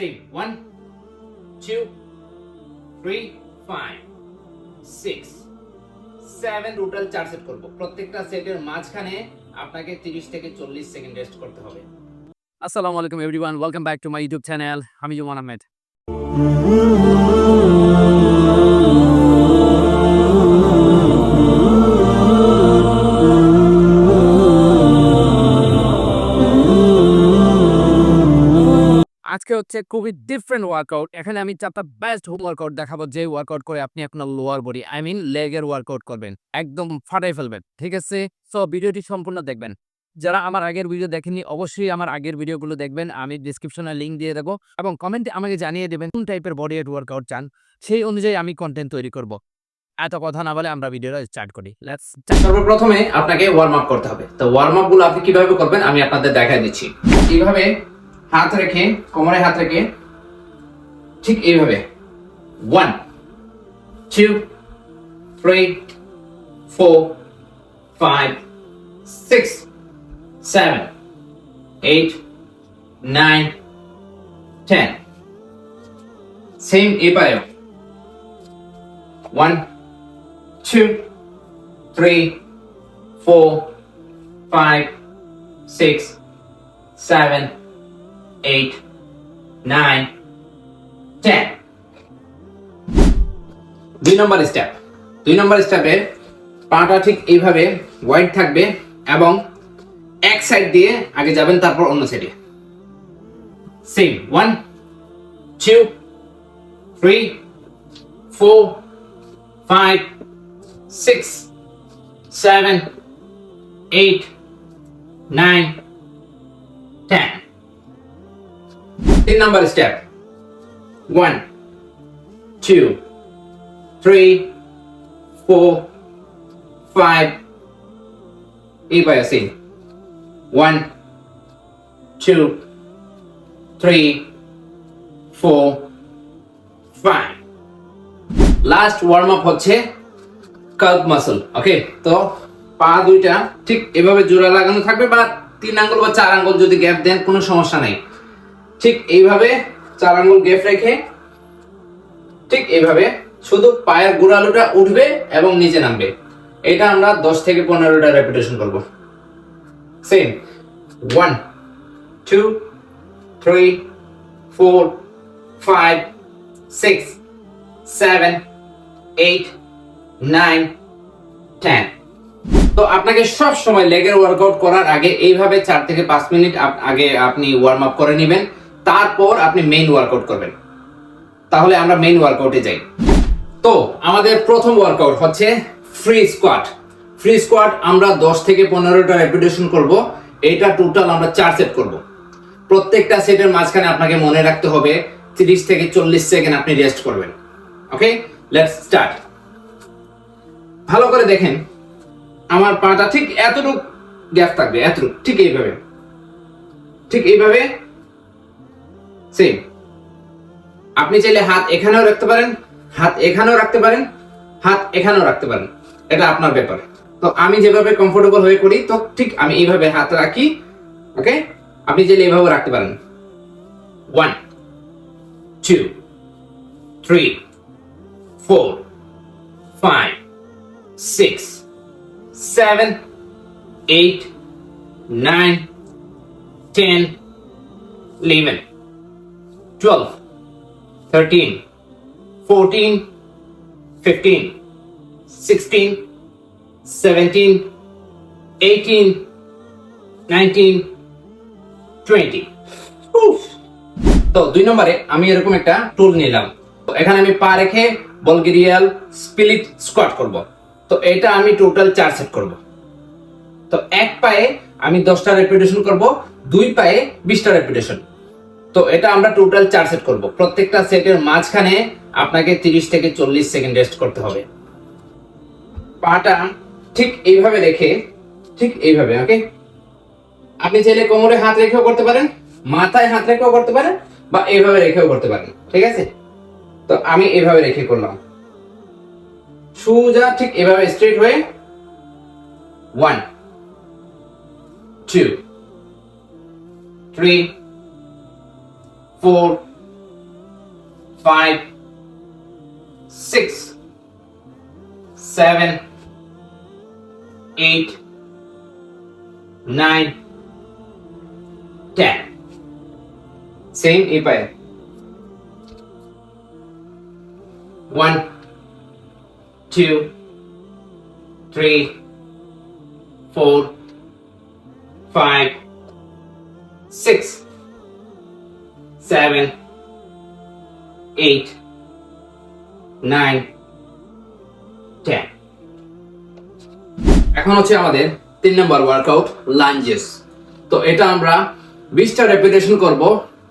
Same. One, two, three, five, six, seven total চার set করব। প্রত্যেকটা সেটের মাঝখানে আপনাকে তিরিশ থেকে চল্লিশ সেকেন্ড রেস্ট করতে হবে। আসসালামু আলাইকুম everyone welcome back to my YouTube channel আমি জুমান আহমেদ। আজকে হচ্ছে খুবই ডিফারেন্ট ওয়ার্কআউট এখানে আমি চারটা বেস্ট ওয়ার্কআউট দেখাবো যে ওয়ার্কআউট করে আপনি আপনার লোয়ার বডি আই মিন লেগের ওয়ার্কআউট করবেন। একদম ফাটাই ফেলবেন, ঠিক আছে? সো ভিডিওটি সম্পূর্ণ দেখবেন। যারা আমার আগের ভিডিও দেখেননি, অবশ্যই আমার আগের ভিডিওগুলো দেখবেন। আমি ডিসক্রিপশনে লিঙ্ক দিয়ে দেবো এবং কমেন্টে আমাকে জানিয়ে দেবেন কোন টাইপের বডি ওয়েট ওয়ার্কআউট চান, সেই অনুযায়ী আমি কন্টেন্ট তৈরি করব। এত কথা না বলে আমরা ভিডিওটা স্টার্ট করি। সর্বপ্রথমে আপনাকে ওয়ার্ম আপ করতে হবে। তো ওয়ার্ম আপগুলো আপনি কীভাবে করবেন, আমি আপনাদের দেখাই দিচ্ছি। এইভাবে হাত রেখে কোমরে হাত রেখে ঠিক এইভাবে। One two three four five six seven eight nine ten same এই পায়েও। One two, three, four, five, six, seven, eight, nine, ten. দুই নম্বর স্টেপ দুই নম্বর স্টেপে পাটা ঠিক এইভাবে ওয়াইড থাকবে এবং এক সাইড দিয়ে আগে যাবেন তারপর অন্য সাইডে same one two three four five six, seven, eight, nine, ten. তিন নম্বর step one two three four five এই পায়ে same one two three four five last warm up হচ্ছে কাল্প মাসল ওকে তো পা দুইটা ঠিক এভাবে জোড়া লাগানো থাকবে বা তিন আঙ্গুল বা চার আঙ্গুল যদি গ্যাপ দেন কোনো সমস্যা নাই। ঠিক এইভাবে চার আঙ্গুল গ্যাপ রেখে ঠিক এইভাবে শুধু পায়ের গোড়ালুটা উঠবে এবং নিচে নামবে। এটা আমরা দশ থেকে পনেরোটা রেপিটেশন করব। Same one two three four five six seven eight nine ten তো আপনাকে সব সময় লেগের ওয়ার্কআউট করার আগে এইভাবে চার থেকে পাঁচ মিনিট আগে আপনি ওয়ার্ম আপ করে নেবেন। তারপর আপনি মেইন ওয়ার্কআউট করবেন। তাহলে আমরা মেইন ওয়ার্কআউটে যাই। তো, আমাদের প্রথম ওয়ার্কআউট হচ্ছে ফ্রি স্কোয়াট ফ্রি স্কোয়াট আমরা দশ থেকে পনেরোটা রেপিটেশন করব। এটা টোটাল আমরা চার সেট করব। প্রত্যেকটা সেটের মাঝখানে আপনাকে মনে রাখতে হবে, তিরিশ থেকে চল্লিশ সেকেন্ড আপনি রেস্ট করবেন। ওকে লেটস স্টার্ট ভালো করে দেখেন। আমার পাটা ঠিক এতটুক গ্যাপ থাকবে, এতটুক, ঠিক এইভাবে। ঠিক এইভাবে সেম আপনি চাইলে হাত এখানেও রাখতে পারেন, হাত এখানেও রাখতে পারেন, হাত এখানেও রাখতে পারেন। এটা আপনার ব্যাপার। তো আমি যেভাবে কমফোর্টেবল হয়ে করি, তো ঠিক আমি এইভাবে হাত রাখি ওকে আপনি চাইলে এইভাবে রাখতে পারেন। One two three four five six seven eight nine ten eleven 12, 13, 14, 15, 16, 17, 18, 19, 20. তো দুই নম্বরে আমি এরকম একটা টুল নিলাম। তো এখানে আমি পা রেখে বলগেরিয়াল স্পিলিট স্কোয়াট করব। তো এটা আমি টোটাল চার সেট করব। তো এক পায়ে আমি দশটা রেপিটেশন করব দুই পায়ে বিশটা রেপিটেশন তো এটা আমরা টোটাল চার সেট করব। প্রত্যেকটা সেটের মাঝখানে আপনাকে তিরিশ থেকে চল্লিশ সেকেন্ড রেস্ট করতে হবে। পাটা ঠিক এইভাবে রেখে, ঠিক এইভাবে ওকে আপনি চাইলে কোমরে হাত রেখেও করতে পারেন, মাথায় হাত রেখেও করতে পারেন, বা এইভাবে রেখেও করতে পারেন, ঠিক আছে? তো আমি এইভাবে রেখে করলাম। সোজা ঠিক এভাবে স্ট্রেট হয়ে one two three Four five, six, seven, eight, nine, ten. Same এই পায়ে one, two, three, four, five, six, Seven, eight, nine, ten. এখন হচ্ছে আমাদের তিন নম্বর ওয়ার্কআউট লাঞ্জেস তো এটা আমরা বিশটা রেপিটেশন করব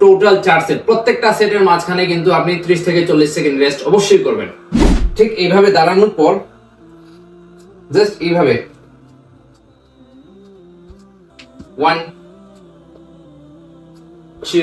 টোটাল চার সেট প্রত্যেকটা সেটের মাঝখানে কিন্তু আপনি ত্রিশ থেকে চল্লিশ সেকেন্ড রেস্ট অবশ্যই করবেন। ঠিক এইভাবে দাঁড়ানোর পর জাস্ট এইভাবে। One two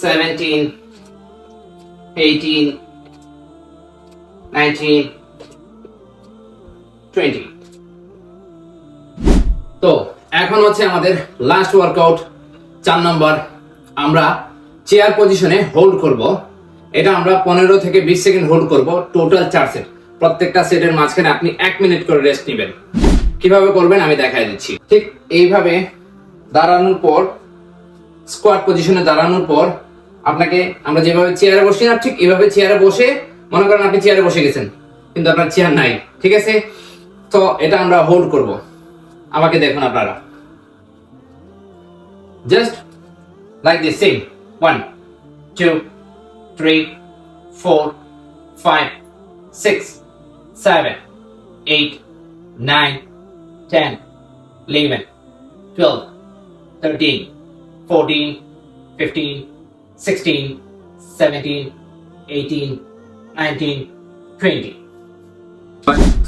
Seventeen, eighteen, nineteen, twenty. তো এখন হচ্ছে আমাদের লাস্ট ওয়ার্কআউট চার নম্বর আমরা চেয়ার পজিশনে হোল্ড করব। এটা আমরা পনেরো থেকে বিশ সেকেন্ড হোল্ড করব টোটাল চার সেট প্রত্যেকটা সেটের মাঝখানে আপনি এক মিনিট করে রেস্ট নেবেন। কীভাবে করবেন আমি দেখাই দিচ্ছি। ঠিক এইভাবে দাঁড়ানোর পর স্কোয়াড পজিশনে দাঁড়ানোর পর আপনাকে আমরা যেভাবে চেয়ারে বসি না, ঠিক এইভাবে চেয়ারে বসে মনে করেন আপনি চেয়ারে বসে গেছেন, কিন্তু আপনার চেয়ার নাই, ঠিক আছে? তো এটা আমরা হোল্ড করব। আমাকে দেখুন আপনারা। Just like this same one two three four five six seven eight nine ten eleven twelve thirteen fourteen fifteen sixteen seventeen eighteen nineteen twenty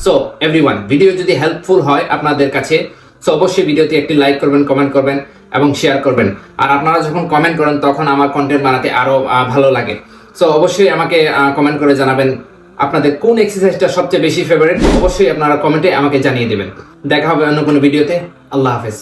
so everyone video যদি হেল্পফুল হয় আপনাদের কাছে সো অবশ্যই ভিডিওতে একটি লাইক করবেন কমেন্ট করবেন এবং শেয়ার করবেন। আর আপনারা যখন কমেন্ট করেন তখন আমার কন্টেন্ট বানাতে আরও আহ, ভালো লাগে। সো অবশ্যই আমাকে কমেন্ট করে জানাবেন আপনাদের কোন এক্সারসাইজটা সবচেয়ে বেশি ফেভারিট অবশ্যই আপনারা কমেন্টে আমাকে জানিয়ে দেবেন। দেখা হবে অন্য কোনো ভিডিওতে আল্লাহ হাফেজ।